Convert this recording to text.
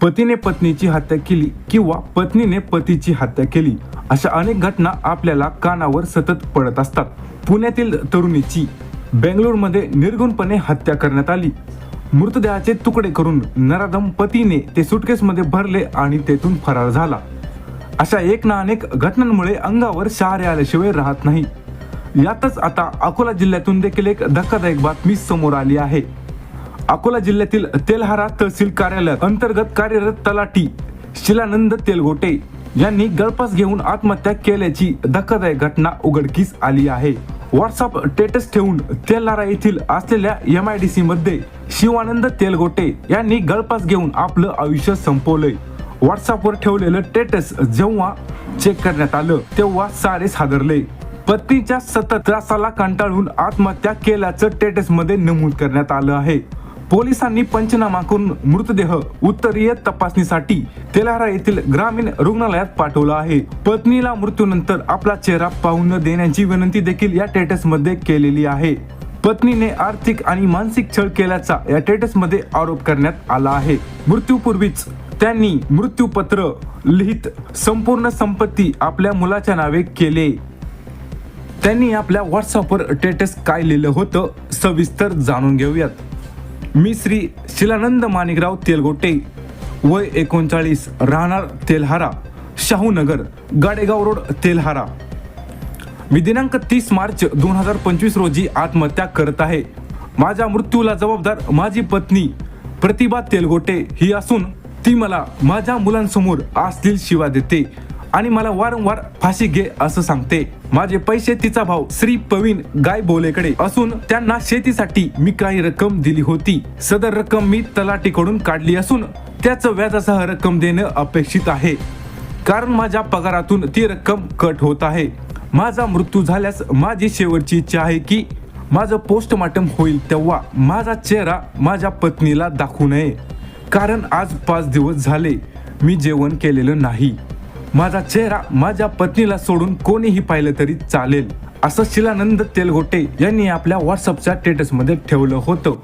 पतीने पत्नीची हत्या केली किंवा पत्नीने पतीची हत्या केली अशा अनेक घटना आपल्याला कानावर सतत पडत असतात. पुण्यातील तरुणीची बेंगलोरमध्ये निर्गुणपणे हत्या करण्यात आली. मृतदेहाचे तुकडे करून नराधम पतीने ते सुटकेसमध्ये भरले आणि तेथून फरार झाला. अशा एक ना अनेक घटनांमुळे अंगावर शहारे आल्याशिवाय राहत नाही. यातच आता अकोला जिल्ह्यातून देखील एक धक्कादायक बातमी समोर आली आहे. अकोला जिल्ह्यातील तेल्हारा तहसील कार्यालयात अंतर्गत कार्यरत तलाठी शिलानंद तेलगोटे यांनी गळपास घेऊन आत्महत्या केल्याची धक्कादायक घटना उघडकीस आली आहे. व्हॉट्सअप स्टेटस ठेवून तेल्हारा येथील असलेल्या एम आय डी सी मध्ये शिवानंद तेलगोटे यांनी गळपास घेऊन आपलं आयुष्य संपवलंय. व्हॉट्सअपवर ठेवलेलं स्टेटस जेव्हा चेक करण्यात आलं तेव्हा सारेच हादरले पत्नीच्या सतत त्रासाला कंटाळून आत्महत्या केल्याचं स्टेटसमध्ये नमूद करण्यात आलं आहे. पोलिसांनी पंचनामा करून मृतदेह उत्तरीय तपासणीसाठी तेलारा येथील ग्रामीण रुग्णालयात पाठवला आहे. पत्नीला मृत्यूनंतर आपला चेहरा पाहून न देण्याची विनंती देखील या टेटसमध्ये केलेली आहे. पत्नीने आर्थिक आणि मानसिक छळ केल्याचा या टेटसमध्ये आरोप करण्यात आला आहे. मृत्यूपूर्वीच त्यांनी मृत्यूपत्र लिहित संपूर्ण संपत्ती आपल्या मुलाच्या नावे केले. त्यांनी आपल्या व्हॉट्सअपवर टेटस काय लिहिलं होतं सविस्तर जाणून घेऊयात. मी श्री शिलानंद माणिकराव तेलगोटे वय एकोणचाळीस राहणार तेल्हारा शाहूनगर गाडेगाव रोड तेल्हारा. मी दिनांक तीस मार्च दोन हजार पंचवीस रोजी आत्महत्या करत आहे. माझ्या मृत्यूला जबाबदार माझी पत्नी प्रतिभा तेलगोटे ही असून ती मला माझ्या मुलांसमोर असतील शिवा देते. आणि मला वारंवार फाशी घे असं सांगते. माझे पैसे तिचा भाऊ श्री पवीन गायबोलेकडे असून त्यांना शेतीसाठी मी काही रक्कम दिली होती. सदर रक्कम मी तलाटीकडून काढली असून त्याचं व्याजासह रक्कम देणं अपेक्षित आहे. कारण माझ्या पगारातून ती रक्कम कट होत आहे. माझा मृत्यू झाल्यास माझी शेवटची इच्छा आहे की माझं पोस्टमार्टम होईल तेव्हा माझा चेहरा माझ्या पत्नीला दाखवू नये. कारण आज पाच दिवस झाले मी जेवण केलेलं नाही. माझा चेहरा माझ्या पत्नीला सोडून कोणीही पाहिलं तरी चालेल असं शिलानंद तेलगोटे यांनी आपल्या व्हॉट्सअपच्या स्टेटसमध्ये ठेवलं होतं.